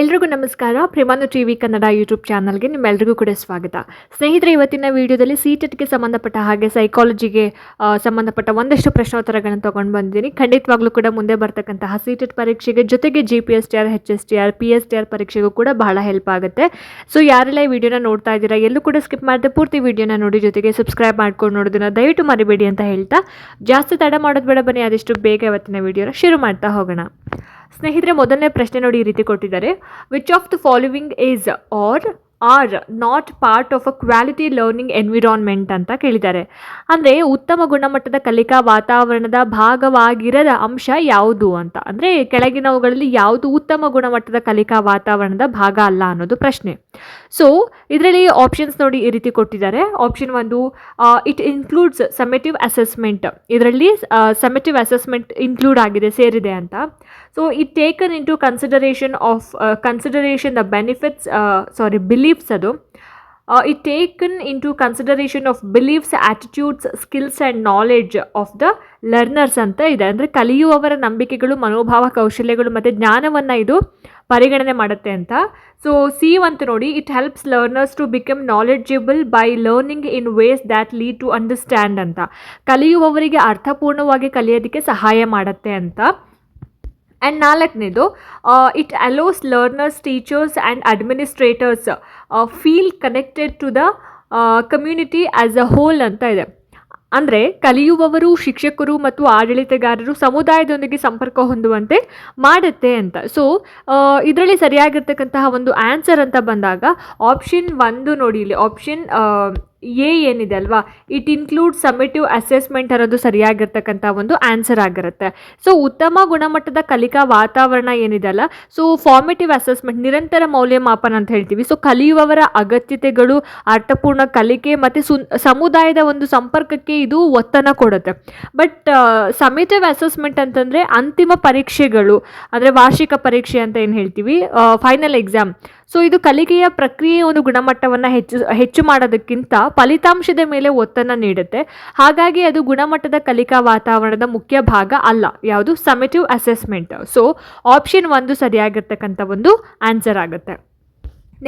ಎಲ್ರಿಗೂ ನಮಸ್ಕಾರ. ಪ್ರಿಮಾನು ಟಿ ವಿ ಕನ್ನಡ ಯೂಟ್ಯೂಬ್ ಚಾನಲ್ಗೆ ನಿಮ್ಮೆಲ್ರಿಗೂ ಕೂಡ ಸ್ವಾಗತ. ಸ್ನೇಹಿತರೆ, ಇವತ್ತಿನ ವಿಡಿಯೋದಲ್ಲಿ ಸಿ ಟೆಟ್ಗೆ ಸಂಬಂಧಪಟ್ಟ ಹಾಗೆ ಸೈಕಾಲಜಿಗೆ ಸಂಬಂಧಪಟ್ಟ ಒಂದಷ್ಟು ಪ್ರಶ್ನೋತ್ತರಗಳನ್ನು ತೊಗೊಂಡು ಬಂದಿದ್ದೀನಿ. ಖಂಡಿತವಾಗ್ಲೂ ಕೂಡ ಮುಂದೆ ಬರ್ತಕ್ಕಂತಹ ಸಿ ಟೆಟ್ ಪರೀಕ್ಷೆಗೆ ಜೊತೆಗೆ G P S T R H S T R P S T R ಪರೀಕ್ಷೆಗೂ ಕೂಡ ಬಹಳ ಹೆಲ್ಪ್ ಆಗುತ್ತೆ. ಸೊ ಯಾರೆಲ್ಲ ಈ ವಿಡಿಯೋನ ನೋಡ್ತಾ ಇದ್ದೀರಾ, ಎಲ್ಲೂ ಕೂಡ ಸ್ಕಿಪ್ ಮಾಡದೆ ಪೂರ್ತಿ ವಿಡಿಯೋನ ನೋಡಿ ಜೊತೆಗೆ ಸಬ್ಸ್ಕ್ರೈಬ್ ಮಾಡ್ಕೊಂಡು ನೋಡೋದನ್ನ ದಯವಿಟ್ಟು ಮರಿಬೇಡಿ ಅಂತ ಹೇಳ್ತಾ. ಜಾಸ್ತಿ ತಡ ಮಾಡೋದು ಬೇಡ ಬನ್ನಿ, ಆದಷ್ಟು ಬೇಗ ಇವತ್ತಿನ ವಿಡಿಯೋನ ಶುರು ಮಾಡ್ತಾ ಹೋಗೋಣ. ಸ್ನೇಹಿತರೆ, ಮೊದಲನೇ ಪ್ರಶ್ನೆ ನೋಡಿ ಈ ರೀತಿ ಕೊಟ್ಟಿದ್ದಾರೆ. Which of the following is or or not part of a quality learning environment ಅಂತ ಕೇಳಿದ್ದಾರೆ. ಅಂದರೆ, ಉತ್ತಮ ಗುಣಮಟ್ಟದ ಕಲಿಕಾ ವಾತಾವರಣದ ಭಾಗವಾಗಿರದ ಅಂಶ ಯಾವುದು ಅಂತ. ಅಂದರೆ, ಕೆಳಗಿನವುಗಳಲ್ಲಿ ಯಾವುದು ಉತ್ತಮ ಗುಣಮಟ್ಟದ ಕಲಿಕಾ ವಾತಾವರಣದ ಭಾಗ ಅಲ್ಲ ಅನ್ನೋದು ಪ್ರಶ್ನೆ. ಸೊ ಇದರಲ್ಲಿ ಆಪ್ಷನ್ಸ್ ನೋಡಿ ಈ ರೀತಿ ಕೊಟ್ಟಿದ್ದಾರೆ. ಆಪ್ಷನ್ ಒಂದು ಇಟ್ ಇನ್ಕ್ಲೂಡ್ಸ್ ಸಮೆಟಿವ್ ಅಸೆಸ್ಮೆಂಟ್ ಇದರಲ್ಲಿ ಸಮೆಟಿವ್ ಅಸೆಸ್ಮೆಂಟ್ ಇನ್ಕ್ಲೂಡ್ ಆಗಿದೆ, ಸೇರಿದೆ ಅಂತ. So it taken into consideration of consideration the benefits sorry beliefs ಅದು it taken into consideration of beliefs attitudes skills and knowledge of the learners ಅಂತ ಇದೆ. ಅಂದರೆ ಕಲಿಯುವವರ ನಂಬಿಕೆಗಳು, ಮನೋಭಾವ, ಕೌಶಲ್ಯಗಳು ಮತ್ತು ಜ್ಞಾನವನ್ನು ಇದು ಪರಿಗಣನೆ ಮಾಡುತ್ತೆ ಅಂತ. ಸೊ ಸಿ ಅಂತ ನೋಡಿ it helps learners to become knowledgeable by learning in ways that lead to understand ಅಂತ. ಕಲಿಯುವವರಿಗೆ ಅರ್ಥಪೂರ್ಣವಾಗಿ ಕಲಿಯೋದಕ್ಕೆ ಸಹಾಯ ಮಾಡುತ್ತೆ ಅಂತ. ಆ್ಯಂಡ್ ನಾಲ್ಕನೇದು it allows learners teachers and administrators feel connected to the community as a whole ಅಂತ ಇದೆ. ಅಂದರೆ ಕಲಿಯುವವರು, ಶಿಕ್ಷಕರು ಮತ್ತು ಆಡಳಿತಗಾರರು ಸಮುದಾಯದೊಂದಿಗೆ ಸಂಪರ್ಕ ಹೊಂದುವಂತೆ ಮಾಡುತ್ತೆ ಅಂತ. ಸೊ ಇದರಲ್ಲಿ ಸರಿಯಾಗಿರ್ತಕ್ಕಂತಹ ಒಂದು ಆನ್ಸರ್ ಅಂತ ಬಂದಾಗ ಆಪ್ಷನ್ ಒಂದು ನೋಡಿ ಇಲ್ಲಿ. ಆಪ್ಷನ್ ಎ ಏನಿದೆ ಅಲ್ವಾ? ಇಟ್ ಇನ್ಕ್ಲೂಡ್ ಸಮಿಟಿವ್ ಅಸೆಸ್ಮೆಂಟ್ ಅನ್ನೋದು ಸರಿಯಾಗಿರ್ತಕ್ಕಂಥ ಒಂದು ಆನ್ಸರ್ ಆಗಿರುತ್ತೆ. ಸೊ ಉತ್ತಮ ಗುಣಮಟ್ಟದ ಕಲಿಕಾ ವಾತಾವರಣ ಏನಿದೆ ಅಲ್ಲ? ಸೊ ಫಾರ್ಮೇಟಿವ್ ಅಸೆಸ್ಮೆಂಟ್ ನಿರಂತರ ಮೌಲ್ಯಮಾಪನ ಅಂತ ಹೇಳ್ತೀವಿ. ಸೊ ಕಲಿಯುವವರ ಅಗತ್ಯತೆಗಳು, ಅರ್ಥಪೂರ್ಣ ಕಲಿಕೆ ಮತ್ತು ಸು ಸಮುದಾಯದ ಒಂದು ಸಂಪರ್ಕಕ್ಕೆ ಇದು ಒತ್ತನ್ನು ಕೊಡುತ್ತೆ. ಬಟ್ ಸಮಿಟಿವ್ ಅಸೆಸ್ಮೆಂಟ್ ಅಂತಂದರೆ ಅಂತಿಮ ಪರೀಕ್ಷೆಗಳು, ಅಂದರೆ ವಾರ್ಷಿಕ ಪರೀಕ್ಷೆ ಅಂತ ಏನು ಹೇಳ್ತೀವಿ? ಫೈನಲ್ ಎಕ್ಸಾಮ್ ಸೊ ಇದು ಕಲಿಕೆಯ ಪ್ರಕ್ರಿಯೆಯ ಒಂದು ಗುಣಮಟ್ಟವನ್ನು ಹೆಚ್ಚು ಹೆಚ್ಚು ಮಾಡೋದಕ್ಕಿಂತ ಫಲಿತಾಂಶದ ಮೇಲೆ ಒತ್ತನ್ನು ನೀಡುತ್ತೆ. ಹಾಗಾಗಿ ಅದು ಗುಣಮಟ್ಟದ ಕಲಿಕಾ ವಾತಾವರಣದ ಮುಖ್ಯ ಭಾಗ ಅಲ್ಲ, ಯಾವುದು ಸಮಿಟಿವ್ ಅಸೆಸ್ಮೆಂಟ್. ಸೊ ಆಪ್ಷನ್ ಒಂದು ಸರಿಯಾಗಿರ್ತಕ್ಕಂಥ ಒಂದು ಆನ್ಸರ್ ಆಗುತ್ತೆ.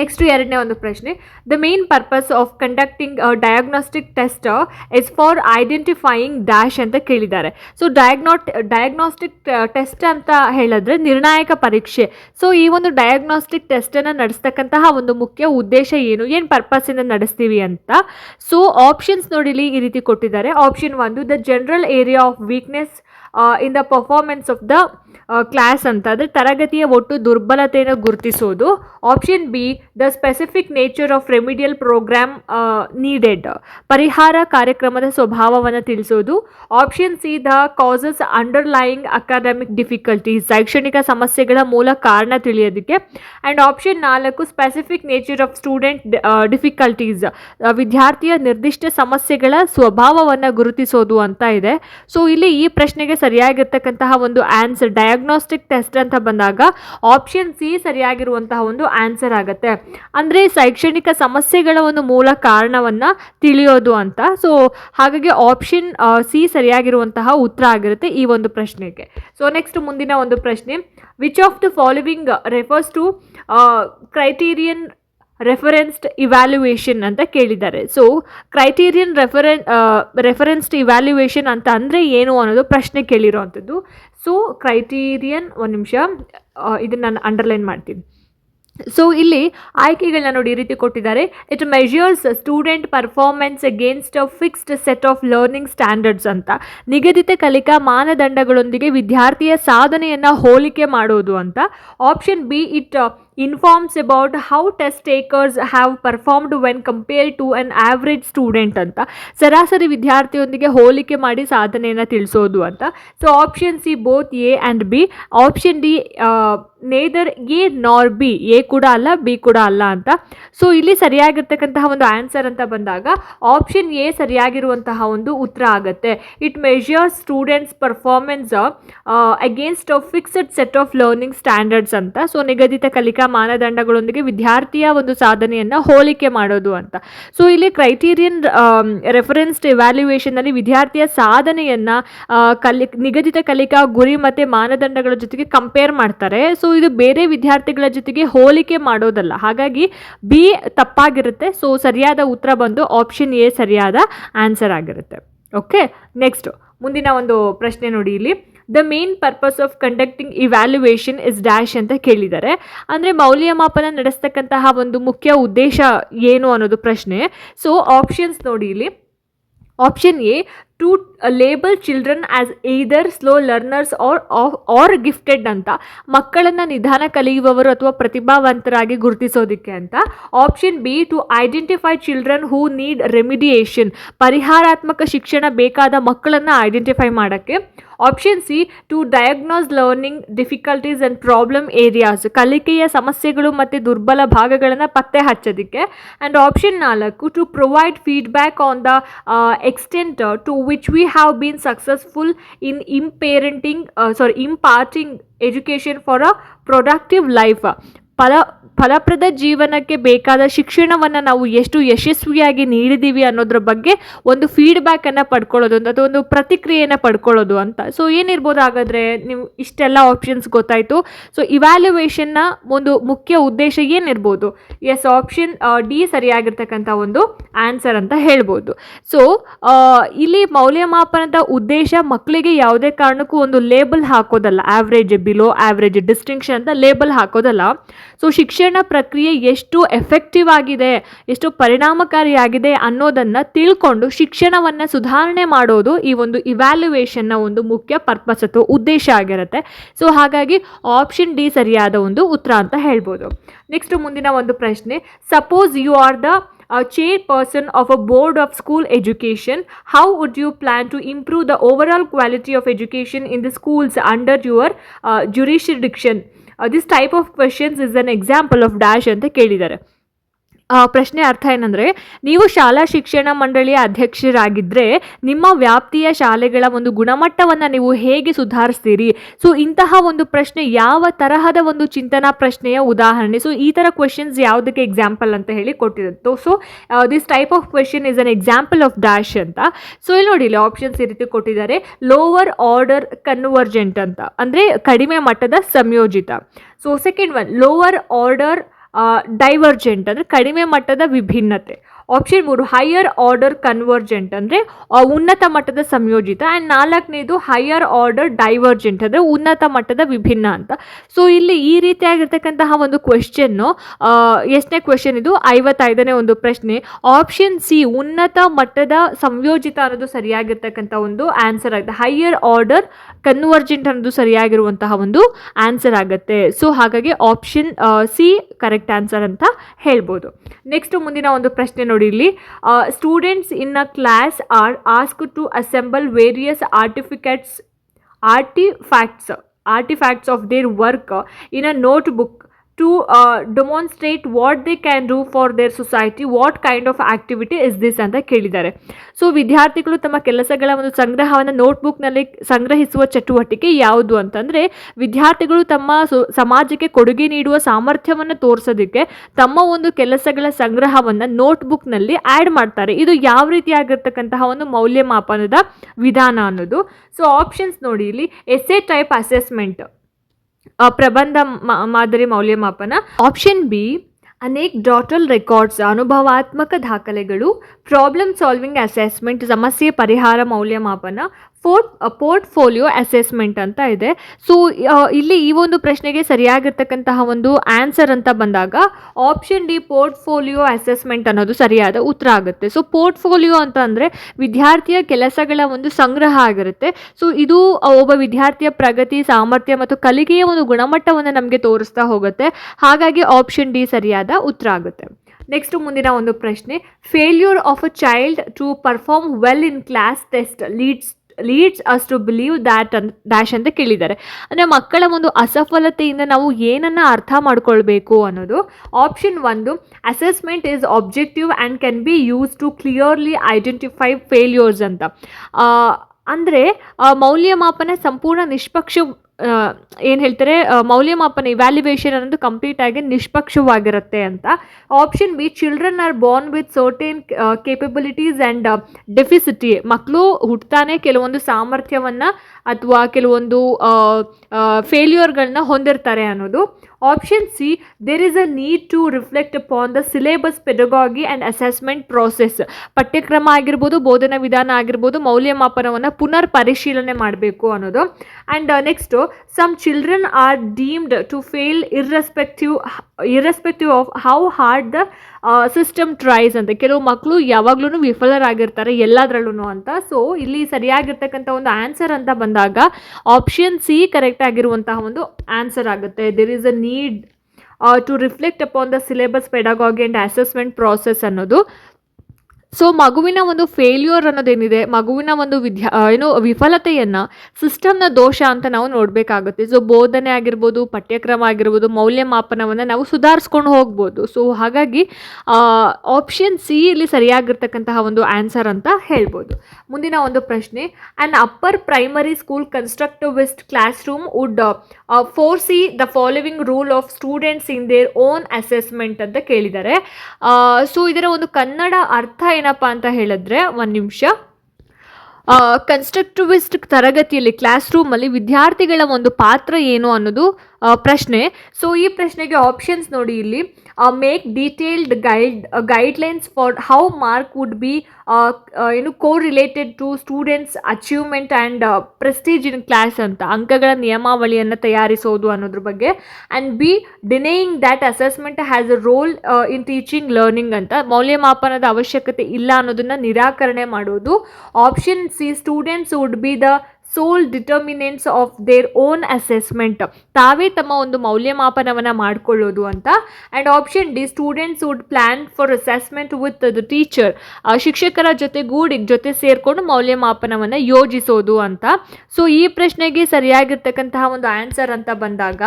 ನೆಕ್ಸ್ಟ್ ಎರಡನೇ ಒಂದು ಪ್ರಶ್ನೆ the main purpose of conducting diagnostic test is for identifying dash ಅಂತ ಕೇಳಿದ್ದಾರೆ. ಸೊ ಡಯಾಗ್ನೋಟ್ ಡಯಾಗ್ನೋಸ್ಟಿಕ್ ಟೆಸ್ಟ್ ಅಂತ ಹೇಳಿದ್ರೆ ನಿರ್ಣಾಯಕ ಪರೀಕ್ಷೆ. ಸೊ ಈ ಒಂದು ಡಯಾಗ್ನೋಸ್ಟಿಕ್ ಟೆಸ್ಟನ್ನು ನಡೆಸ್ತಕ್ಕಂತಹ ಒಂದು ಮುಖ್ಯ ಉದ್ದೇಶ ಏನು ಏನು ಪರ್ಪಸಿಂದ ನಡೆಸ್ತೀವಿ ಅಂತ. ಸೊ ಆಪ್ಷನ್ಸ್ ನೋಡಿಲಿ ಈ ರೀತಿ ಕೊಟ್ಟಿದ್ದಾರೆ. ಆಪ್ಷನ್ ಒಂದು the general area of weakness in the performance of the class ಅಂತ. ಅಂದರೆ ತರಗತಿಯ ಒಟ್ಟು ದುರ್ಬಲತೆಯನ್ನು ಗುರುತಿಸೋದು. Option B the specific nature of remedial programme needed ಪರಿಹಾರ ಕಾರ್ಯಕ್ರಮದ ಸ್ವಭಾವವನ್ನು ತಿಳಿಸೋದು. Option C the causes underlying academic difficulties ಶೈಕ್ಷಣಿಕ ಸಮಸ್ಯೆಗಳ ಮೂಲ ಕಾರಣ ತಿಳಿಯೋದಕ್ಕೆ. ಆ್ಯಂಡ್ ಆಪ್ಷನ್ ನಾಲ್ಕು specific nature of student difficulties ವಿದ್ಯಾರ್ಥಿಯ ನಿರ್ದಿಷ್ಟ ಸಮಸ್ಯೆಗಳ ಸ್ವಭಾವವನ್ನು ಗುರುತಿಸೋದು ಅಂತ ಇದೆ. ಸೊ ಇಲ್ಲಿ ಈ ಪ್ರಶ್ನೆಗೆ ಸರಿಯಾಗಿರ್ತಕ್ಕಂತಹ ಒಂದು ಆನ್ಸರ್ ಡಯಾಗ್ನೋಸ್ಟಿಕ್ ಟೆಸ್ಟ್ ಅಂತ ಬಂದಾಗ ಆಪ್ಷನ್ ಸಿ ಸರಿಯಾಗಿರುವಂತಹ ಒಂದು ಆನ್ಸರ್ ಆಗುತ್ತೆ. ಅಂದರೆ ಶೈಕ್ಷಣಿಕ ಸಮಸ್ಯೆಗಳ ಒಂದು ಮೂಲ ಕಾರಣವನ್ನು ತಿಳಿಯೋದು ಅಂತ. ಸೊ ಹಾಗಾಗಿ ಆಪ್ಷನ್ ಸಿ ಸರಿಯಾಗಿರುವಂತಹ ಉತ್ತರ ಆಗಿರುತ್ತೆ ಈ ಒಂದು ಪ್ರಶ್ನೆಗೆ. ಸೊ ನೆಕ್ಸ್ಟ್ ಮುಂದಿನ ಒಂದು ಪ್ರಶ್ನೆ which of the following refers to criterion referenced evaluation ಅಂತ ಕೇಳಿದ್ದಾರೆ. So criterion reference referenced evaluation ಅಂತ ಅಂದರೆ ಏನು ಅನ್ನೋದು ಪ್ರಶ್ನೆ ಕೇಳಿರೋವಂಥದ್ದು ಸೊ ಕ್ರೈಟೀರಿಯನ್ ಒಂದು ನಿಮಿಷ ಇದನ್ನು ನಾನು ಅಂಡರ್ಲೈನ್ ಮಾಡ್ತೀನಿ. ಸೊ ಇಲ್ಲಿ ಆಯ್ಕೆಗಳನ್ನ ನೋಡಿ ಈ ರೀತಿ ಕೊಟ್ಟಿದ್ದಾರೆ. It measures student performance against a fixed set of learning standards ಅಂತ. ನಿಗದಿತ ಕಲಿಕಾ ಮಾನದಂಡಗಳೊಂದಿಗೆ ವಿದ್ಯಾರ್ಥಿಯ ಸಾಧನೆಯನ್ನು ಹೋಲಿಕೆ ಮಾಡೋದು ಅಂತ. Option B it informs about how test takers have performed when compare to an average student ಅಂತ. ಸರಾಸರಿ ವಿದ್ಯಾರ್ಥಿಯೊಂದಿಗೆ ಹೋಲಿಕೆ ಮಾಡಿ ಸಾಧನೆಯನ್ನು ತಿಳಿಸೋದು ಅಂತ. So option C both A and B option D neither A nor B A ಕೂಡ ಅಲ್ಲ ಬಿ ಕೂಡ ಅಲ್ಲ ಅಂತ. ಸೊ ಇಲ್ಲಿ ಸರಿಯಾಗಿರ್ತಕ್ಕಂತಹ ಒಂದು ಆನ್ಸರ್ ಅಂತ ಬಂದಾಗ ಆಪ್ಷನ್ ಎ ಸರಿಯಾಗಿರುವಂತಹ ಒಂದು ಉತ್ತರ ಆಗುತ್ತೆ. It measures students performance against a fixed set of learning standards ಅಂತ. ಸೊ ನಿಗದಿತ ಕಲಿಕಾ ಮಾನದಂಡಗಳೊಂದಿಗೆ ವಿದ್ಯಾರ್ಥಿಯ ಒಂದು ಸಾಧನೆಯನ್ನು ಹೋಲಿಕೆ ಮಾಡೋದು ಅಂತ. ಸೊ ಇಲ್ಲಿ ಕ್ರೈಟೀರಿಯನ್ ರೆಫರೆನ್ಸ್ಡ್ ಎವ್ಯಾಲ್ಯೂಯೇಷನಲ್ಲಿ ವಿದ್ಯಾರ್ಥಿಯ ಸಾಧನೆಯನ್ನು ಕಲಿ, ನಿಗದಿತ ಕಲಿಕಾ, ಗುರಿ ಮತ್ತು ಮಾನದಂಡಗಳ ಜೊತೆಗೆ ಕಂಪೇರ್ ಮಾಡ್ತಾರೆ. ಸೊ ಇದು ಬೇರೆ ವಿದ್ಯಾರ್ಥಿಗಳ ಜೊತೆಗೆ ಹೋಲಿಕೆ ಮಾಡೋದಲ್ಲ. ಹಾಗಾಗಿ ಬಿ ತಪ್ಪಾಗಿರುತ್ತೆ. ಸೊ ಸರಿಯಾದ ಉತ್ತರ ಬಂದು ಆಪ್ಷನ್ ಎ ಸರಿಯಾದ ಆನ್ಸರ್ ಆಗಿರುತ್ತೆ. ಓಕೆ ನೆಕ್ಸ್ಟ್ ಮುಂದಿನ ಒಂದು ಪ್ರಶ್ನೆ ನೋಡಿ ಇಲ್ಲಿ. The main purpose of conducting evaluation is dash ಅಂತ ಕೇಳಿದ್ದಾರೆ. ಅಂದರೆ ಮೌಲ್ಯಮಾಪನ ನಡೆಸ್ತಕ್ಕಂತಹ ಒಂದು ಮುಖ್ಯ ಉದ್ದೇಶ ಏನು ಅನ್ನೋದು ಪ್ರಶ್ನೆ. ಸೊ ಆಪ್ಷನ್ಸ್ ನೋಡಿ ಇಲ್ಲಿ. Option A to label children as either slow learners or or gifted ಅಂತ. ಮಕ್ಕಳನ್ನು ನಿಧಾನ ಕಲಿಯುವವರು ಅಥವಾ ಪ್ರತಿಭಾವಂತರಾಗಿ ಗುರುತಿಸೋದಕ್ಕೆ ಅಂತ. Option B to identify children who need remediation ಪರಿಹಾರಾತ್ಮಕ ಶಿಕ್ಷಣ ಬೇಕಾದ ಮಕ್ಕಳನ್ನು ಐಡೆಂಟಿಫೈ ಮಾಡೋಕ್ಕೆ. Option C to diagnose learning difficulties and problem areas ಕಲಿಕೆಯ ಸಮಸ್ಯೆಗಳು ಮತ್ತು ದುರ್ಬಲ ಭಾಗಗಳನ್ನು ಪತ್ತೆ ಹಚ್ಚೋದಕ್ಕೆ. ಆ್ಯಂಡ್ ಆಪ್ಷನ್ ನಾಲ್ಕು to provide feedback on the extent to which we have been successful in imparenting uh, sorry imparting education for a productive life. பல ಫಲಪ್ರದ ಜೀವನಕ್ಕೆ ಬೇಕಾದ ಶಿಕ್ಷಣವನ್ನು ನಾವು ಎಷ್ಟು ಯಶಸ್ವಿಯಾಗಿ ನೀಡಿದ್ದೀವಿ ಅನ್ನೋದ್ರ ಬಗ್ಗೆ ಒಂದು ಫೀಡ್ಬ್ಯಾಕನ್ನು ಪಡ್ಕೊಳ್ಳೋದು ಅಂತ ಅಥವಾ ಒಂದು ಪ್ರತಿಕ್ರಿಯೆಯನ್ನು ಪಡ್ಕೊಳ್ಳೋದು ಅಂತ. ಸೊ ಏನಿರ್ಬೋದು ಹಾಗಾದರೆ ನೀವು ಇಷ್ಟೆಲ್ಲ ಆಪ್ಷನ್ಸ್ ಗೊತ್ತಾಯಿತು. ಸೊ ಇವ್ಯಾಲ್ಯುವೇಷನ್ನ ಒಂದು ಮುಖ್ಯ ಉದ್ದೇಶ ಏನಿರ್ಬೋದು? ಎಸ್ ಆಪ್ಷನ್ ಡಿ ಸರಿಯಾಗಿರ್ತಕ್ಕಂಥ ಒಂದು ಆನ್ಸರ್ ಅಂತ ಹೇಳ್ಬೋದು. ಸೊ ಇಲ್ಲಿ ಮೌಲ್ಯಮಾಪನದ ಉದ್ದೇಶ ಮಕ್ಕಳಿಗೆ ಯಾವುದೇ ಕಾರಣಕ್ಕೂ ಒಂದು ಲೇಬಲ್ ಹಾಕೋದಲ್ಲ. ಆವ್ರೇಜ್ ಬಿಲೋ ಆವ್ರೇಜ್ ಡಿಸ್ಟಿಂಕ್ಷನ್ ಅಂತ ಲೇಬಲ್ ಹಾಕೋದಲ್ಲ. ಸೊ ಶಿಕ್ಷಣ ಪ್ರಕ್ರಿಯೆ ಎಷ್ಟು ಎಫೆಕ್ಟಿವ್ ಆಗಿದೆ, ಎಷ್ಟು ಪರಿಣಾಮಕಾರಿಯಾಗಿದೆ ಅನ್ನೋದನ್ನು ತಿಳ್ಕೊಂಡು ಶಿಕ್ಷಣವನ್ನು ಸುಧಾರಣೆ ಮಾಡೋದು ಈ ಒಂದು ಇವ್ಯಾಲ್ಯುವೇಷನ್ನ ಒಂದು ಮುಖ್ಯ ಪರ್ಪಸ್ ಅಥವಾ ಉದ್ದೇಶ ಆಗಿರುತ್ತೆ. ಸೊ ಹಾಗಾಗಿ ಆಪ್ಷನ್ ಡಿ ಸರಿಯಾದ ಒಂದು ಉತ್ತರ ಅಂತ ಹೇಳ್ಬೋದು. ನೆಕ್ಸ್ಟ್ ಮುಂದಿನ ಒಂದು ಪ್ರಶ್ನೆ suppose you are the chairperson of a board of school education how would you plan to improve the overall quality of education in the schools under your jurisdiction this type of questions is an example of dash ಅಂತ ಕೇಳಿದ್ದಾರೆ. ಪ್ರಶ್ನೆ ಅರ್ಥ ಏನಂದರೆ, ನೀವು ಶಾಲಾ ಶಿಕ್ಷಣ ಮಂಡಳಿಯ ಅಧ್ಯಕ್ಷರಾಗಿದ್ದರೆ ನಿಮ್ಮ ವ್ಯಾಪ್ತಿಯ ಶಾಲೆಗಳ ಒಂದು ಗುಣಮಟ್ಟವನ್ನು ನೀವು ಹೇಗೆ ಸುಧಾರಿಸ್ತೀರಿ? ಸೊ ಇಂತಹ ಒಂದು ಪ್ರಶ್ನೆ ಯಾವ ತರಹದ ಒಂದು ಚಿಂತನಾ ಪ್ರಶ್ನೆಯ ಉದಾಹರಣೆ? ಸೊ ಈ ಥರ ಕ್ವೆಶನ್ಸ್ ಯಾವುದಕ್ಕೆ ಎಕ್ಸಾಂಪಲ್ ಅಂತ ಹೇಳಿ ಕೊಟ್ಟಿರುತ್ತೆ. So this type of question is an example of dash ಅಂತ. ಸೊ ಇಲ್ಲಿ ನೋಡಿ, ಇಲ್ಲಿ ಆಪ್ಷನ್ಸ್ ಈ ರೀತಿ ಕೊಟ್ಟಿದ್ದಾರೆ. ಲೋವರ್ ಆರ್ಡರ್ ಕನ್ವರ್ಜೆಂಟ್ ಅಂತ. ಅಂದರೆ ಕಡಿಮೆ ಮಟ್ಟದ ಸಂಯೋಜಿತ. So second one lower order divergent ಅಂದರೆ ಕಡಿಮೆ ಮಟ್ಟದ ವಿಭಿನ್ನತೆ. ಆಪ್ಷನ್ ಮೂರು ಹೈಯರ್ ಆರ್ಡರ್ ಕನ್ವರ್ಜೆಂಟ್ ಅಂದರೆ ಉನ್ನತ ಮಟ್ಟದ ಸಂಯೋಜಿತ ಆ್ಯಂಡ್ ನಾಲ್ಕನೇದು ಹೈಯರ್ ಆರ್ಡರ್ ಡೈವರ್ಜೆಂಟ್ ಅಂದರೆ ಉನ್ನತ ಮಟ್ಟದ ವಿಭಿನ್ನ ಅಂತ. ಸೊ ಇಲ್ಲಿ ಈ ರೀತಿಯಾಗಿರ್ತಕ್ಕಂತಹ ಒಂದು ಕ್ವೆಶನ್ನು ಎಷ್ಟನೇ ಕ್ವೆಶನ್ ಇದು? ಐವತ್ತೈದನೇ ಒಂದು ಪ್ರಶ್ನೆ. ಆಪ್ಷನ್ ಸಿ ಉನ್ನತ ಮಟ್ಟದ ಸಂಯೋಜಿತ ಅನ್ನೋದು ಸರಿಯಾಗಿರ್ತಕ್ಕಂಥ ಒಂದು ಆನ್ಸರ್ ಆಗಿದೆ. ಹೈಯರ್ ಆರ್ಡರ್ ಕನ್ವರ್ಜೆಂಟ್ ಅನ್ನೋದು ಸರಿಯಾಗಿರುವಂತಹ ಒಂದು ಆನ್ಸರ್ ಆಗುತ್ತೆ. ಸೊ ಹಾಗಾಗಿ ಆಪ್ಷನ್ ಸಿ ಕರೆಕ್ಟ್ ಆನ್ಸರ್ ಅಂತ ಹೇಳ್ಬೋದು. ನೆಕ್ಸ್ಟ್ ಮುಂದಿನ ಒಂದು ಪ್ರಶ್ನೆ ನೋಡಿ ಇಲ್ಲಿ. Students in a class are ask to assemble various artifacts artifacts artifacts of their work in a notebook notebook. To uh, demonstrate what they can do for their society what kind of activity is this ಅಂತ ಕೇಳಿದ್ದಾರೆ. So ವಿದ್ಯಾರ್ಥಿಗಳು ತಮ್ಮ ಕೆಲಸಗಳ ಒಂದು ಸಂಗ್ರಹವನ್ನು ನೋಟ್ಬುಕ್ನಲ್ಲಿ ಸಂಗ್ರಹಿಸುವ ಚಟುವಟಿಕೆ ಯಾವುದು ಅಂತಂದರೆ ವಿದ್ಯಾರ್ಥಿಗಳು ತಮ್ಮ ಸಮಾಜಕ್ಕೆ ಕೊಡುಗೆ ನೀಡುವ ಸಾಮರ್ಥ್ಯವನ್ನು ತೋರಿಸೋದಕ್ಕೆ ತಮ್ಮ ಒಂದು ಕೆಲಸಗಳ ಸಂಗ್ರಹವನ್ನು ನೋಟ್ಬುಕ್ನಲ್ಲಿ ಆ್ಯಡ್ ಮಾಡ್ತಾರೆ. ಇದು ಯಾವ ರೀತಿಯಾಗಿರ್ತಕ್ಕಂತಹ ಒಂದು ಮೌಲ್ಯಮಾಪನದ ವಿಧಾನ ಅನ್ನೋದು. ಸೊ ಆಪ್ಷನ್ಸ್ ನೋಡಿ ಇಲ್ಲಿ. ಎಸ್ಎ ಟೈಪ್ ಅಸೆಸ್ಮೆಂಟ್ ಪ್ರಬಂಧ ಮಾದರಿ ಮೌಲ್ಯಮಾಪನ. ಆಪ್ಷನ್ ಬಿ ಅನೇಕ ಡಾಟಲ್ ರೆಕಾರ್ಡ್ಸ್, ಅನುಭವಾತ್ಮಕ ದಾಖಲೆಗಳು ಪ್ರಾಬ್ಲಮ್ ಸಾಲ್ವಿಂಗ್ ಅಸೆಸ್ಮೆಂಟ್ ಸಮಸ್ಯೆ ಪರಿಹಾರ ಮೌಲ್ಯಮಾಪನ ಫೋರ್ಟ್ ಪೋರ್ಟ್ಫೋಲಿಯೋ ಅಸೆಸ್ಮೆಂಟ್ ಅಂತ ಇದೆ. ಸೊ ಇಲ್ಲಿ ಈ ಒಂದು ಪ್ರಶ್ನೆಗೆ ಸರಿಯಾಗಿರ್ತಕ್ಕಂತಹ ಒಂದು ಆನ್ಸರ್ ಅಂತ ಬಂದಾಗ, ಆಪ್ಷನ್ ಡಿ ಪೋರ್ಟ್ಫೋಲಿಯೋ ಅಸೆಸ್ಮೆಂಟ್ ಅನ್ನೋದು ಸರಿಯಾದ ಉತ್ತರ ಆಗುತ್ತೆ. ಸೊ, ಪೋರ್ಟ್ಫೋಲಿಯೋ ಅಂತ ಅಂದರೆ ವಿದ್ಯಾರ್ಥಿಯ ಕೆಲಸಗಳ ಒಂದು ಸಂಗ್ರಹ ಆಗಿರುತ್ತೆ. ಸೊ, ಇದು ಒಬ್ಬ ವಿದ್ಯಾರ್ಥಿಯ ಪ್ರಗತಿ, ಸಾಮರ್ಥ್ಯ ಮತ್ತು ಕಲಿಕೆಯ ಒಂದು ಗುಣಮಟ್ಟವನ್ನು ನಮಗೆ ತೋರಿಸ್ತಾ ಹೋಗುತ್ತೆ. ಹಾಗಾಗಿ ಆಪ್ಷನ್ ಡಿ ಸರಿಯಾದ ಉತ್ತರ ಆಗುತ್ತೆ. ನೆಕ್ಸ್ಟ್ ಮುಂದಿನ ಒಂದು ಪ್ರಶ್ನೆ, failure of a child to perform well in class test leads leads us to believe that ಅಂತ ಡ್ಯಾಶ್ ಅಂತ ಕೇಳಿದ್ದಾರೆ. ಅಂದರೆ ಮಕ್ಕಳ ಒಂದು ಅಸಫಲತೆಯಿಂದ ನಾವು ಏನನ್ನು ಅರ್ಥ ಮಾಡ್ಕೊಳ್ಬೇಕು ಅನ್ನೋದು ಆಪ್ಷನ್ ಒಂದು. Assessment is objective and can be use to clearly identify failures ಅಂತ. ಅಂದರೆ ಮೌಲ್ಯಮಾಪನ ಸಂಪೂರ್ಣ ನಿಷ್ಪಕ್ಷ ಏನು ಹೇಳ್ತಾರೆ ಮೌಲ್ಯಮಾಪನ ಇವ್ಯಾಲ್ಯುವೇಷನ್ ಅನ್ನೋದು ಕಂಪ್ಲೀಟ್ ಆಗಿ ನಿಷ್ಪಕ್ಷವಾಗಿರುತ್ತೆ ಅಂತ. Option B children are born with certain capabilities and deficit ಮಕ್ಕಳು ಹುಟ್ತಾನೆ ಕೆಲವೊಂದು ಸಾಮರ್ಥ್ಯವನ್ನು ಅಥವಾ ಕೆಲವೊಂದು ಫೇಲ್ಯೂರ್ಗಳನ್ನ ಹೊಂದಿರ್ತಾರೆ ಅನ್ನೋದು. Option C there is a need to reflect upon the syllabus pedagogy and assessment process ಪಠ್ಯಕ್ರಮ ಆಗಿರ್ಬೋದು, ಬೋಧನಾ ವಿಧಾನ ಆಗಿರ್ಬೋದು, ಮೌಲ್ಯಮಾಪನವನ್ನು ಪುನರ್ ಪರಿಶೀಲನೆ ಮಾಡಬೇಕು ಅನ್ನೋದು. And next some children are deemed to fail irrespective irrespective of how hard the system tries ಅಂತ. ಕೆಲವು ಮಕ್ಕಳು ಯಾವಾಗ್ಲೂ ವಿಫಲರಾಗಿರ್ತಾರೆ ಎಲ್ಲದರಲ್ಲೂ ಅಂತ. ಸೊ ಇಲ್ಲಿ ಸರಿಯಾಗಿರ್ತಕ್ಕಂಥ ಒಂದು ಆನ್ಸರ್ ಅಂತ ಬಂದಾಗ ಆಪ್ಷನ್ ಸಿ ಕರೆಕ್ಟ್ ಆಗಿರುವಂತಹ ಒಂದು ಆನ್ಸರ್ ಆಗುತ್ತೆ. There is a need to reflect upon the syllabus pedagogy and assessment process ಅನ್ನೋದು. ಸೊ ಮಗುವಿನ ಒಂದು ಫೇಲ್ಯೂರ್ ಅನ್ನೋದೇನಿದೆ? ಮಗುವಿನ ಒಂದು ವಿದ್ಯಾ ಏನು ವಿಫಲತೆಯನ್ನು ಸಿಸ್ಟಮ್ನ ದೋಷ ಅಂತ ನಾವು ನೋಡಬೇಕಾಗುತ್ತೆ. ಸೊ ಬೋಧನೆ ಆಗಿರ್ಬೋದು, ಪಠ್ಯಕ್ರಮ ಆಗಿರ್ಬೋದು, ಮೌಲ್ಯಮಾಪನವನ್ನು ನಾವು ಸುಧಾರಿಸ್ಕೊಂಡು ಹೋಗ್ಬೋದು. ಸೊ ಹಾಗಾಗಿ ಆಪ್ಷನ್ ಸಿ ಇಲ್ಲಿ ಸರಿಯಾಗಿರ್ತಕ್ಕಂತಹ ಒಂದು ಆನ್ಸರ್ ಅಂತ ಹೇಳ್ಬೋದು. ಮುಂದಿನ ಒಂದು ಪ್ರಶ್ನೆ an upper primary school constructivist classroom would foresee the following rule of students in their own assessment ಅಂತ ಕೇಳಿದ್ದಾರೆ. ಸೊ ಇದರ ಒಂದು ಕನ್ನಡ ಅರ್ಥ ಏನಪ್ಪ ಅಂತ ಹೇಳಿದ್ರೆ ಒಂದು ನಿಮಿಷ. ಕನ್ಸ್ಟ್ರಕ್ಟಿವಿಸ್ಟ್ ತರಗತಿಯಲ್ಲಿ ಕ್ಲಾಸ್ ರೂಮಲ್ಲಿ ವಿದ್ಯಾರ್ಥಿಗಳ ಒಂದು ಪಾತ್ರ ಏನು ಅನ್ನೋದು ಪ್ರಶ್ನೆ. ಸೊ ಈ ಪ್ರಶ್ನೆಗೆ ಆಪ್ಷನ್ಸ್ ನೋಡಿ ಇಲ್ಲಿ. Make detailed guide guidelines for how mark would be ಏನು correlated to students achievement and prestige in class ಅಂತ. ಅಂಕಗಳ ನಿಯಮಾವಳಿಯನ್ನು ತಯಾರಿಸೋದು ಅನ್ನೋದ್ರ ಬಗ್ಗೆ. And B denying that assessment has a role in teaching learning ಅಂತ. ಮೌಲ್ಯಮಾಪನದ ಅವಶ್ಯಕತೆ ಇಲ್ಲ ಅನ್ನೋದನ್ನು ನಿರಾಕರಣೆ ಮಾಡೋದು. Option C students would be the sole determinants of their own assessment ತಾವೇ ತಮ್ಮ ಒಂದು ಮೌಲ್ಯಮಾಪನವನ್ನು ಮಾಡಿಕೊಳ್ಳೋದು ಅಂತ. And option D students would plan for assessment with the teacher ಶಿಕ್ಷಕರ ಜೊತೆ ಗೂಡಿ, ಜೊತೆ ಸೇರಿಕೊಂಡು ಮೌಲ್ಯಮಾಪನವನ್ನು ಯೋಜಿಸೋದು ಅಂತ. ಸೊ ಈ ಪ್ರಶ್ನೆಗೆ ಸರಿಯಾಗಿರ್ತಕ್ಕಂತಹ ಒಂದು ಆನ್ಸರ್ ಅಂತ ಬಂದಾಗ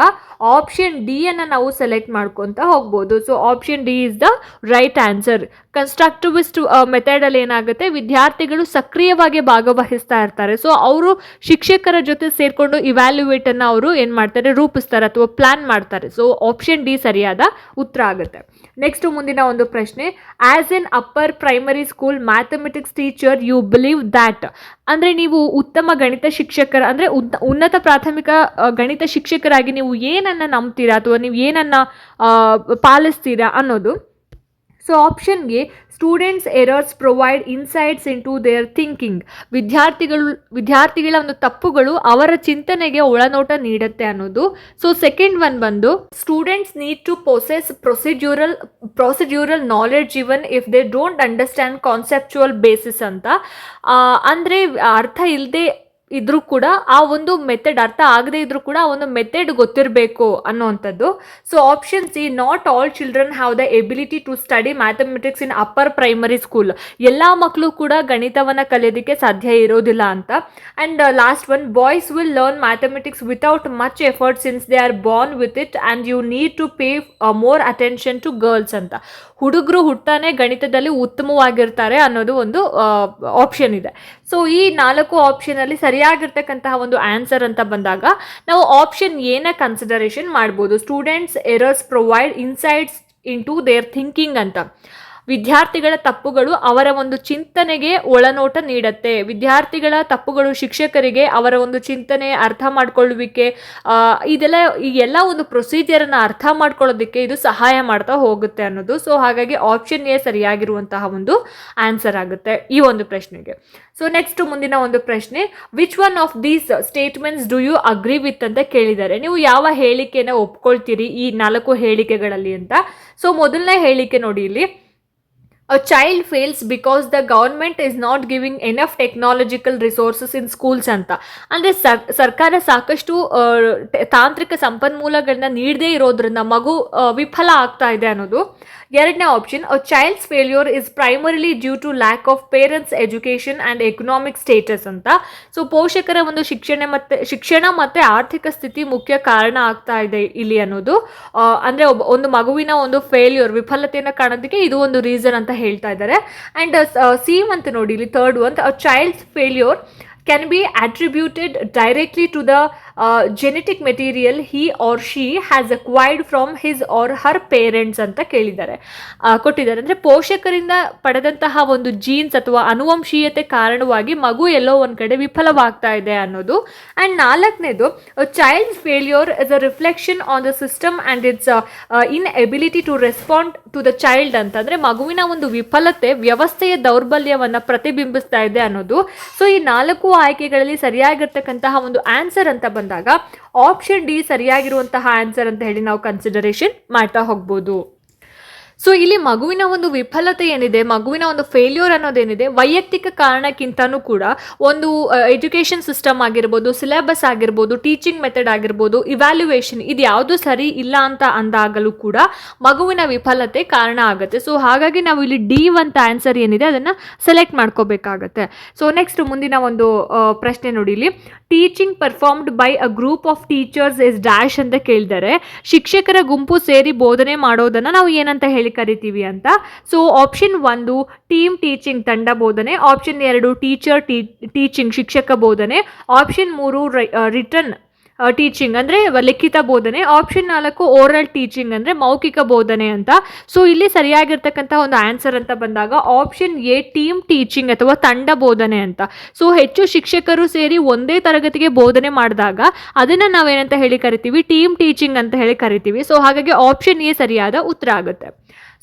ಆಪ್ಷನ್ ಡಿ ಅನ್ನು ನಾವು ಸೆಲೆಕ್ಟ್ ಮಾಡ್ಕೊತ ಹೋಗ್ಬೋದು. So option D is the right answer constructivist ಮೆಥಡಲ್ಲಿ ಏನಾಗುತ್ತೆ? ವಿದ್ಯಾರ್ಥಿಗಳು ಸಕ್ರಿಯವಾಗಿ ಭಾಗವಹಿಸ್ತಾ ಇರ್ತಾರೆ. ಸೊ ಅವರು ಶಿಕ್ಷಕರ ಜೊತೆ ಸೇರಿಕೊಂಡು ಇವ್ಯಾಲ್ಯುವೇಟನ್ನು ಅವರು ಏನು ಮಾಡ್ತಾರೆ? ರೂಪಿಸ್ತಾರೆ ಅಥವಾ ಪ್ಲ್ಯಾನ್ ಮಾಡ್ತಾರೆ. ಸೊ ಆಪ್ಷನ್ ಡಿ ಸರಿಯಾದ ಉತ್ತರ ಆಗುತ್ತೆ. ನೆಕ್ಸ್ಟ್ ಮುಂದಿನ ಒಂದು ಪ್ರಶ್ನೆ as an upper primary school mathematics teacher you believe that ಅಂದರೆ ನೀವು ಉತ್ತಮ ಗಣಿತ ಶಿಕ್ಷಕರ, ಅಂದರೆ ಉನ್ನತ ಪ್ರಾಥಮಿಕ ಗಣಿತ ಶಿಕ್ಷಕರಾಗಿ ನೀವು ಏನನ್ನು ನಂಬ್ತೀರಾ? ಅಥವಾ ನೀವು ಏನನ್ನು ಪಾಲಿಸ್ತೀರಾ ಅನ್ನೋದು so ಆಪ್ಷನ್ಗೆ students errors provide insights into their thinking ವಿದ್ಯಾರ್ಥಿಗಳು, ವಿದ್ಯಾರ್ಥಿಗಳ ಒಂದು ತಪ್ಪುಗಳು ಅವರ ಚಿಂತನೆಗೆ ಒಳನೋಟ ನೀಡುತ್ತೆ ಅನ್ನೋದು. ಸೊ ಸೆಕೆಂಡ್ ಒನ್ ಬಂದು students need to process procedural procedural knowledge even if they don't understand conceptual basis ಅಂತ. ಅಂದರೆ ಅರ್ಥ ಇಲ್ಲದೆ ಇದ್ರೂ ಕೂಡ ಆ ಒಂದು ಮೆಥಡ್ ಅರ್ಥ ಆಗದೇ ಇದ್ರೂ ಕೂಡ ಆ ಒಂದು ಮೆಥಡ್ ಗೊತ್ತಿರಬೇಕು ಅನ್ನೋವಂಥದ್ದು. So option C not all children have the ability to study mathematics in upper primary school ಎಲ್ಲ ಮಕ್ಕಳು ಕೂಡ ಗಣಿತವನ್ನು ಕಲಿಯೋದಕ್ಕೆ ಸಾಧ್ಯ ಇರೋದಿಲ್ಲ ಅಂತ. And last one boys will learn mathematics without much effort since they are born with it and you need to pay more attention to girls ಅಂತ. ಹುಡುಗರು ಹುಟ್ಟಾನೆ ಗಣಿತದಲ್ಲಿ ಉತ್ತಮವಾಗಿರ್ತಾರೆ ಅನ್ನೋದು ಒಂದು ಆಪ್ಷನ್ ಇದೆ. ಸೊ ಈ ನಾಲ್ಕು ಆಪ್ಷನಲ್ಲಿ ಸರಿಯಾಗಿರ್ತಕ್ಕಂತಹ ಒಂದು ಆನ್ಸರ್ ಅಂತ ಬಂದಾಗ, ನಾವು ಆಪ್ಷನ್ ಏನ ಕನ್ಸಿಡರೇಷನ್ ಮಾಡ್ಬೋದು. Students errors provide insights into their thinking ಅಂತ. ವಿದ್ಯಾರ್ಥಿಗಳ ತಪ್ಪುಗಳು ಅವರ ಒಂದು ಚಿಂತನೆಗೆ ಒಳನೋಟ ನೀಡುತ್ತೆ. ವಿದ್ಯಾರ್ಥಿಗಳ ತಪ್ಪುಗಳು ಶಿಕ್ಷಕರಿಗೆ ಅವರ ಒಂದು ಚಿಂತನೆ ಅರ್ಥ ಮಾಡ್ಕೊಳ್ಳುವಿಕೆ ಇದೆಲ್ಲ ಈ ಎಲ್ಲ ಒಂದು ಪ್ರೊಸೀಜರನ್ನು ಅರ್ಥ ಮಾಡ್ಕೊಳ್ಳೋದಕ್ಕೆ ಇದು ಸಹಾಯ ಮಾಡ್ತಾ ಹೋಗುತ್ತೆ ಅನ್ನೋದು. ಸೊ, ಹಾಗಾಗಿ ಆಪ್ಷನ್ ಎ ಸರಿಯಾಗಿರುವಂತಹ ಒಂದು ಆನ್ಸರ್ ಆಗುತ್ತೆ ಈ ಒಂದು ಪ್ರಶ್ನೆಗೆ. ಸೊ, ನೆಕ್ಸ್ಟ್ ಮುಂದಿನ ಒಂದು ಪ್ರಶ್ನೆ which one of these statements do you agree with ಅಂತ ಕೇಳಿದ್ದಾರೆ. ನೀವು ಯಾವ ಹೇಳಿಕೆನ ಒಪ್ಕೊಳ್ತೀರಿ ಈ ನಾಲ್ಕು ಹೇಳಿಕೆಗಳಲ್ಲಿ ಅಂತ. ಸೊ, ಮೊದಲನೇ ಹೇಳಿಕೆ ನೋಡಿ ಇಲ್ಲಿ. A child fails because the government is not giving enough technological resources in schools ಅಂತ ಅಂದರೆ ಸರ್ ಸರ್ಕಾರ ಸಾಕಷ್ಟು ತಾಂತ್ರಿಕ ಸಂಪನ್ಮೂಲಗಳನ್ನ ನೀಡದೇ ಇರೋದ್ರಿಂದ ಮಗು ವಿಫಲ ಆಗ್ತಾ ಇದೆ ಅನ್ನೋದು ಎರಡನೇ option a child's failure is primarily due to lack of parents education and economic status ಅಂತ ಸೊ ಪೋಷಕರ ಒಂದು ಶಿಕ್ಷಣ ಮತ್ತು ಶಿಕ್ಷಣ ಮತ್ತು ಆರ್ಥಿಕ ಸ್ಥಿತಿ ಮುಖ್ಯ ಕಾರಣ ಆಗ್ತಾ ಇದೆ ಇಲ್ಲಿ ಅನ್ನೋದು. ಅಂದರೆ ಒಂದು ಮಗುವಿನ ಒಂದು ಫೇಲ್ಯೂರ್ ವಿಫಲತೆಯನ್ನು ಕಾಣೋದಕ್ಕೆ ಇದು ಒಂದು ರೀಸನ್ ಅಂತ ಹೇಳ್ತಾ ಇದ್ದಾರೆ. ಆ್ಯಂಡ್ ಸಿ ಅಂತ ನೋಡಿ ಇಲ್ಲಿ third a child's failure can be directly directly to the genetic material he or she has acquired from his or her parents ಅಂತ ಕೇಳಿದ್ದಾರೆ. ಕೊಟ್ಟಿದ್ದಾರೆ. ಅಂದರೆ ಪೋಷಕರಿಂದ ಪಡೆದಂತಹ ಒಂದು ಜೀನ್ಸ್ ಅಥವಾ ಅನುವಂಶೀಯತೆ ಕಾರಣವಾಗಿ ಮಗು ಎಲ್ಲೋ ಒಂದು ಕಡೆ ವಿಫಲವಾಗ್ತಾ ಇದೆ ಅನ್ನೋದು. ಆ್ಯಂಡ್ ನಾಲ್ಕನೇದು child failure is a reflection on the system and its inability to respond to the child ಅಂತಂದರೆ ಮಗುವಿನ ಒಂದು ವಿಫಲತೆ ವ್ಯವಸ್ಥೆಯ ದೌರ್ಬಲ್ಯವನ್ನು ಪ್ರತಿಬಿಂಬಿಸ್ತಾ ಇದೆ ಅನ್ನೋದು. ಸೊ ಈ ನಾಲ್ಕು ಆಯ್ಕೆಗಳಲ್ಲಿ ಸರಿಯಾಗಿರ್ತಕ್ಕಂತಹ ಒಂದು ಆನ್ಸರ್ ಅಂತ ಬಂದಾಗ ಆಪ್ಷನ್ ಡಿ ಸರಿಯಾಗಿರುವಂತಹ ಆನ್ಸರ್ ಅಂತ ಹೇಳಿ ನಾವು ಕನ್ಸಿಡರೇಷನ್ ಮಾಡ್ತಾ ಹೋಗ್ಬೋದು. ಸೊ ಇಲ್ಲಿ ಮಗುವಿನ ಒಂದು ವಿಫಲತೆ ಏನಿದೆ, ಮಗುವಿನ ಒಂದು ಫೇಲ್ಯೂರ್ ಅನ್ನೋದೇನಿದೆ ವೈಯಕ್ತಿಕ ಕಾರಣಕ್ಕಿಂತನೂ ಕೂಡ ಒಂದು ಎಜುಕೇಷನ್ ಸಿಸ್ಟಮ್ ಆಗಿರ್ಬೋದು ಸಿಲೆಬಸ್ ಆಗಿರ್ಬೋದು ಟೀಚಿಂಗ್ ಮೆಥಡ್ ಆಗಿರ್ಬೋದು ಇವ್ಯಾಲ್ಯೂಯೇಷನ್ ಇದು ಯಾವುದು ಸರಿ ಇಲ್ಲ ಅಂತ ಅಂದಾಗಲೂ ಕೂಡ ಮಗುವಿನ ವಿಫಲತೆ ಕಾರಣ ಆಗುತ್ತೆ. ಸೊ ಹಾಗಾಗಿ ನಾವು ಇಲ್ಲಿ ಡಿ ಅಂತ ಆನ್ಸರ್ ಏನಿದೆ, ಅದನ್ನು ಸೆಲೆಕ್ಟ್ ಮಾಡ್ಕೋಬೇಕಾಗತ್ತೆ. ಸೊ ನೆಕ್ಸ್ಟ್ ಮುಂದಿನ ಒಂದು ಪ್ರಶ್ನೆ ನೋಡಿ ಇಲ್ಲಿ. Teaching performed by a group of teachers is dash ಅಂತ ಕೇಳಿದರೆ ಶಿಕ್ಷಕರ ಗುಂಪು ಸೇರಿ ಬೋಧನೆ ಮಾಡೋದನ್ನು ನಾವು ಏನಂತ ಹೇಳಿ ಕರಿತೀವಿ ಅಂತ. ಸೊ ಆಪ್ಷನ್ ಒಂದು ಟೀಮ್ ಟೀಚಿಂಗ್ ತಂಡ ಬೋಧನೆ. ಆಪ್ಷನ್ ಎರಡು ಟೀಚರ್ ಟೀಚಿಂಗ್ ಶಿಕ್ಷಕ ಬೋಧನೆ. ಆಪ್ಷನ್ ಮೂರು ರಿಟರ್ನ್ ಟೀಚಿಂಗ್ ಅಂದರೆ ಲಿಖಿತ ಬೋಧನೆ ಆಪ್ಷನ್ ನಾಲ್ಕು ಓರಲ್ ಟೀಚಿಂಗ್ ಅಂದರೆ ಮೌಖಿಕ ಬೋಧನೆ ಅಂತ. ಸೊ ಇಲ್ಲಿ ಸರಿಯಾಗಿರ್ತಕ್ಕಂಥ ಒಂದು ಆನ್ಸರ್ ಅಂತ ಬಂದಾಗ ಆಪ್ಷನ್ ಎ ಟೀಮ್ ಟೀಚಿಂಗ್ ಅಥವಾ ತಂಡ ಬೋಧನೆ ಅಂತ. ಸೊ ಹೆಚ್ಚು ಶಿಕ್ಷಕರು ಸೇರಿ ಒಂದೇ ತರಗತಿಗೆ ಬೋಧನೆ ಮಾಡಿದಾಗ ಅದನ್ನು ನಾವೇನಂತ ಹೇಳಿ ಕರಿತೀವಿ? ಟೀಮ್ ಟೀಚಿಂಗ್ ಅಂತ ಹೇಳಿ ಕರಿತೀವಿ. ಸೊ ಹಾಗಾಗಿ ಆಪ್ಷನ್ ಎ ಸರಿಯಾದ ಉತ್ತರ ಆಗುತ್ತೆ.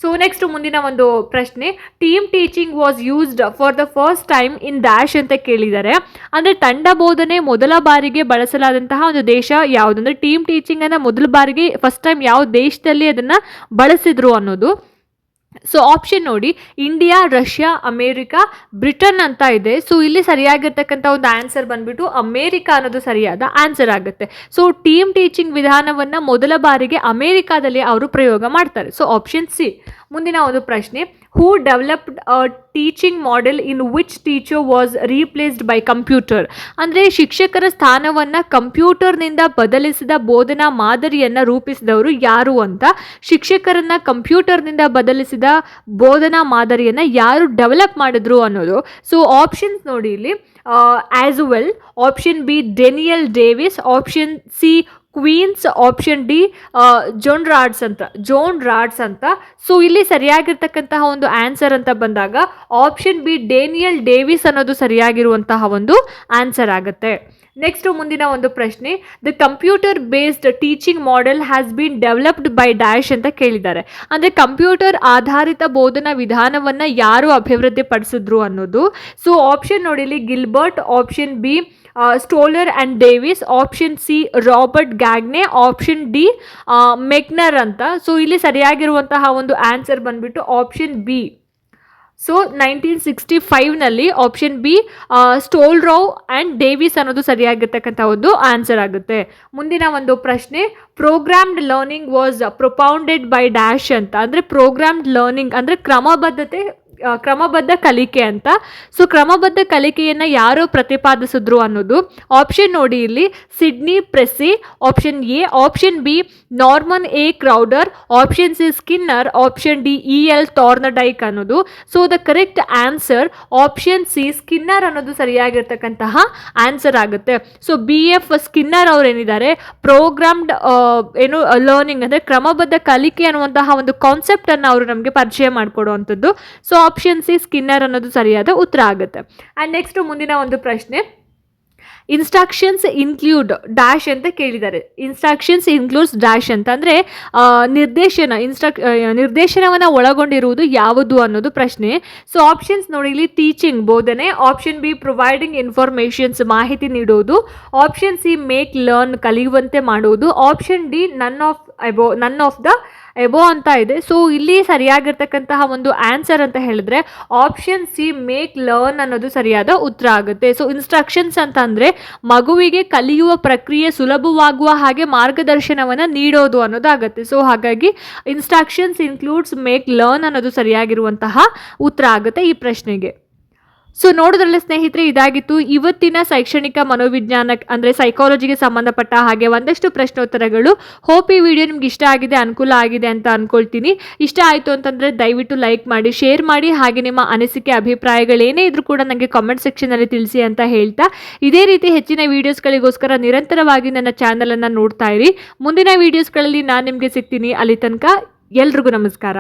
ಸೊ ನೆಕ್ಸ್ಟ್ ಮುಂದಿನ ಒಂದು ಪ್ರಶ್ನೆ team teaching was used for the first time in dash ಅಂತ ಕೇಳಿದ್ದಾರೆ. ಅಂದರೆ ತಂಡ ಬೋಧನೆ ಮೊದಲ ಬಾರಿಗೆ ಬಳಸಲಾದಂತಹ ಒಂದು ದೇಶ ಯಾವುದು? ಅಂದರೆ ಟೀಮ್ ಟೀಚಿಂಗನ್ನು ಮೊದಲ ಬಾರಿಗೆ ಫಸ್ಟ್ ಟೈಮ್ ಯಾವ ದೇಶದಲ್ಲಿ ಅದನ್ನು ಬಳಸಿದ್ರು ಅನ್ನೋದು. ಸೊ ಆಪ್ಷನ್ ನೋಡಿ ಇಂಡಿಯಾ ರಷ್ಯಾ ಅಮೇರಿಕಾ ಬ್ರಿಟನ್ ಅಂತ ಇದೆ. ಸೊ ಇಲ್ಲಿ ಸರಿಯಾಗಿರ್ತಕ್ಕಂಥ ಒಂದು ಆನ್ಸರ್ ಬಂದ್ಬಿಟ್ಟು ಅಮೇರಿಕಾ ಅನ್ನೋದು ಸರಿಯಾದ ಆನ್ಸರ್ ಆಗುತ್ತೆ. ಸೊ ಟೀಮ್ ಟೀಚಿಂಗ್ ವಿಧಾನವನ್ನು ಮೊದಲ ಬಾರಿಗೆ ಅಮೇರಿಕಾದಲ್ಲಿ ಅವರು ಪ್ರಯೋಗ ಮಾಡ್ತಾರೆ. ಸೊ ಆಪ್ಷನ್ ಸಿ ಮುಂದಿನ ಒಂದು ಪ್ರಶ್ನೆ who developed a teaching model in which teacher was replaced by computer ಅಂದರೆ ಶಿಕ್ಷಕರ ಸ್ಥಾನವನ್ನು ಕಂಪ್ಯೂಟರ್ನಿಂದ ಬದಲಿಸಿದ ಬೋಧನಾ ಮಾದರಿಯನ್ನು ರೂಪಿಸಿದವರು ಯಾರು ಅಂತ, ಶಿಕ್ಷಕರನ್ನು ಕಂಪ್ಯೂಟರ್ನಿಂದ ಬದಲಿಸಿದ ಬೋಧನಾ ಮಾದರಿಯನ್ನು ಯಾರು ಡೆವಲಪ್ ಮಾಡಿದ್ರು ಅನ್ನೋದು. ಸೊ ಆಪ್ಷನ್ಸ್ ನೋಡಿ ಇಲ್ಲಿ. As well option B Daniel Davis option C Queens option D John Rhodes ಅಂತ ಜೋನ್ ರಾಡ್ಸ್ ಅಂತ. ಸೊ ಇಲ್ಲಿ ಸರಿಯಾಗಿರ್ತಕ್ಕಂತಹ ಒಂದು ಆನ್ಸರ್ ಅಂತ ಬಂದಾಗ ಆಪ್ಷನ್ ಬಿ ಡೇನಿಯಲ್ ಡೇವಿಸ್ ಅನ್ನೋದು ಸರಿಯಾಗಿರುವಂತಹ ಒಂದು ಆನ್ಸರ್ ಆಗುತ್ತೆ. ನೆಕ್ಸ್ಟ್ ಮುಂದಿನ ಒಂದು ಪ್ರಶ್ನೆ the computer based teaching model has been developed by dash ಅಂತ ಕೇಳಿದ್ದಾರೆ. ಅಂದರೆ ಕಂಪ್ಯೂಟರ್ ಆಧಾರಿತ ಬೋಧನಾ ವಿಧಾನವನ್ನು ಯಾರು ಅಭಿವೃದ್ಧಿಪಡಿಸಿದ್ರು ಅನ್ನೋದು. ಸೊ ಆಪ್ಷನ್ ನೋಡಿಲಿ Gilbert option B Stolurow and Davis option C Robert Gagne option D McNair ಅಂತ. ಸೊ ಇಲ್ಲಿ ಸರಿಯಾಗಿರುವಂತಹ ಒಂದು ಆನ್ಸರ್ ಬಂದ್ಬಿಟ್ಟು option B so nineteen sixty ಫೈವ್ನಲ್ಲಿ option B Stolurow and Davis ಅನ್ನೋದು ಸರಿಯಾಗಿರ್ತಕ್ಕಂಥ ಒಂದು ಆನ್ಸರ್ ಆಗುತ್ತೆ. ಮುಂದಿನ ಒಂದು ಪ್ರಶ್ನೆ programmed learning was propounded by dash ಅಂತ. ಅಂದರೆ ಪ್ರೋಗ್ರಾಮ್ಡ್ ಲರ್ನಿಂಗ್ ಅಂದರೆ ಕ್ರಮಬದ್ಧತೆ ಕ್ರಮಬದ್ಧ ಕಲಿಕೆ ಅಂತ. ಸೊ ಕ್ರಮಬದ್ಧ ಕಲಿಕೆಯನ್ನು ಯಾರು ಪ್ರತಿಪಾದಿಸಿದ್ರು ಅನ್ನೋದು ಆಪ್ಷನ್ ನೋಡಿ ಇಲ್ಲಿ. Sidney Pressey option A option B Norman A Crowder option C Skinner option D E L Thorndike ಅನ್ನೋದು. So the correct answer option C Skinner ಅನ್ನೋದು ಸರಿಯಾಗಿರ್ತಕ್ಕಂತಹ ಆನ್ಸರ್ ಆಗುತ್ತೆ. ಸೊ ಬಿ ಎಫ್ ಸ್ಕಿನ್ನರ್ ಅವ್ರು ಏನಿದ್ದಾರೆ? ಪ್ರೋಗ್ರಾಮ್ಡ್ ಏನು learning ಅಂದರೆ ಕ್ರಮಬದ್ಧ ಕಲಿಕೆ ಅನ್ನುವಂತಹ ಒಂದು ಕಾನ್ಸೆಪ್ಟನ್ನು ಅವರು ನಮಗೆ ಪರಿಚಯ ಮಾಡಿಕೊಡುವಂಥದ್ದು. ಸೊ ಆಪ್ಷನ್ ಸಿ ಸ್ಕಿನ್ನರ್ ಅನ್ನೋದು ಸರಿಯಾದ ಉತ್ತರ ಆಗುತ್ತೆ. ಆ್ಯಂಡ್ ನೆಕ್ಸ್ಟ್ ಮುಂದಿನ ಒಂದು ಪ್ರಶ್ನೆ. ಇನ್ಸ್ಟ್ರಕ್ಷನ್ಸ್ ಇನ್ಕ್ಲೂಡ್ ಡ್ಯಾಶ್ ಅಂತ ಕೇಳಿದ್ದಾರೆ. ಇನ್ಸ್ಟ್ರಕ್ಷನ್ಸ್ ಇನ್ಕ್ಲೂಡ್ಸ್ ಡ್ಯಾಶ್ ಅಂತ ಅಂದರೆ ನಿರ್ದೇಶನ ಇನ್ಸ್ಟ್ರಕ್ ನಿರ್ದೇಶನವನ್ನು ಒಳಗೊಂಡಿರುವುದು ಯಾವುದು ಅನ್ನೋದು ಪ್ರಶ್ನೆ. ಸೊ ಆಪ್ಷನ್ಸ್ ನೋಡಿ, ಇಲ್ಲಿ ಟೀಚಿಂಗ್ ಬೋಧನೆ ಆಪ್ಷನ್ ಬಿ ಪ್ರೊವೈಡಿಂಗ್ ಇನ್ಫಾರ್ಮೇಷನ್ಸ್ ಮಾಹಿತಿ ನೀಡೋದು. ಆಪ್ಷನ್ ಸಿ ಮೇಕ್ ಲರ್ನ್ ಕಲಿಯುವಂತೆ ಮಾಡುವುದು. Option D none of above none of the above ಅಂತ ಇದೆ. ಸೊ ಇಲ್ಲಿ ಸರಿಯಾಗಿರ್ತಕ್ಕಂತಹ ಒಂದು ಆನ್ಸರ್ ಅಂತ ಹೇಳಿದ್ರೆ ಆಪ್ಷನ್ ಸಿ ಮೇಕ್ ಲರ್ನ್ ಅನ್ನೋದು ಸರಿಯಾದ ಉತ್ತರ ಆಗುತ್ತೆ. ಸೊ ಇನ್ಸ್ಟ್ರಕ್ಷನ್ಸ್ ಅಂತ ಅಂದರೆ ಮಗುವಿಗೆ ಕಲಿಯುವ ಪ್ರಕ್ರಿಯೆ ಸುಲಭವಾಗುವ ಹಾಗೆ ಮಾರ್ಗದರ್ಶನವನ್ನು ನೀಡೋದು ಅನ್ನೋದಾಗುತ್ತೆ ಸೊ ಹಾಗಾಗಿ ಇನ್ಸ್ಟ್ರಕ್ಷನ್ಸ್ ಇನ್ಕ್ಲೂಡ್ಸ್ ಮೇಕ್ ಲರ್ನ್ ಅನ್ನೋದು ಸರಿಯಾಗಿರುವಂತಹ ಉತ್ತರ ಆಗುತ್ತೆ ಈ ಪ್ರಶ್ನೆಗೆ. ಸೊ ನೋಡೋದ್ರಲ್ಲಿ ಸ್ನೇಹಿತರೆ, ಇದಾಗಿತ್ತು. ಇವತ್ತಿನ ಶೈಕ್ಷಣಿಕ ಮನೋವಿಜ್ಞಾನ ಅಂದರೆ ಸೈಕಾಲಜಿಗೆ ಸಂಬಂಧಪಟ್ಟ ಹಾಗೆ ಒಂದಷ್ಟು ಪ್ರಶ್ನೋತ್ತರಗಳು. ಹೋಪ್ ಈ ವಿಡಿಯೋ ನಿಮ್ಗೆ ಇಷ್ಟ ಆಗಿದೆ, ಅನುಕೂಲ ಆಗಿದೆ ಅಂತ ಅನ್ಕೊಳ್ತೀನಿ. ಇಷ್ಟ ಆಯಿತು ಅಂತಂದರೆ ದಯವಿಟ್ಟು ಲೈಕ್ ಮಾಡಿ ಶೇರ್ ಮಾಡಿ. ಹಾಗೆ ನಿಮ್ಮ ಅನಿಸಿಕೆ ಅಭಿಪ್ರಾಯಗಳೇನೇ ಇದ್ರೂ ಕೂಡ ನನಗೆ ಕಾಮೆಂಟ್ ಸೆಕ್ಷನಲ್ಲಿ ತಿಳಿಸಿ ಅಂತ ಹೇಳ್ತಾ. ಇದೇ ರೀತಿ ಹೆಚ್ಚಿನ ವೀಡಿಯೋಸ್ಗಳಿಗೋಸ್ಕರ ನಿರಂತರವಾಗಿ ನನ್ನ ಚಾನಲನ್ನು ನೋಡ್ತಾ ಇರಿ. ಮುಂದಿನ ವೀಡಿಯೋಸ್ಗಳಲ್ಲಿ ನಾನು ನಿಮಗೆ ಸಿಗ್ತೀನಿ. ಅಲ್ಲಿ ತನಕ ಎಲ್ರಿಗೂ ನಮಸ್ಕಾರ.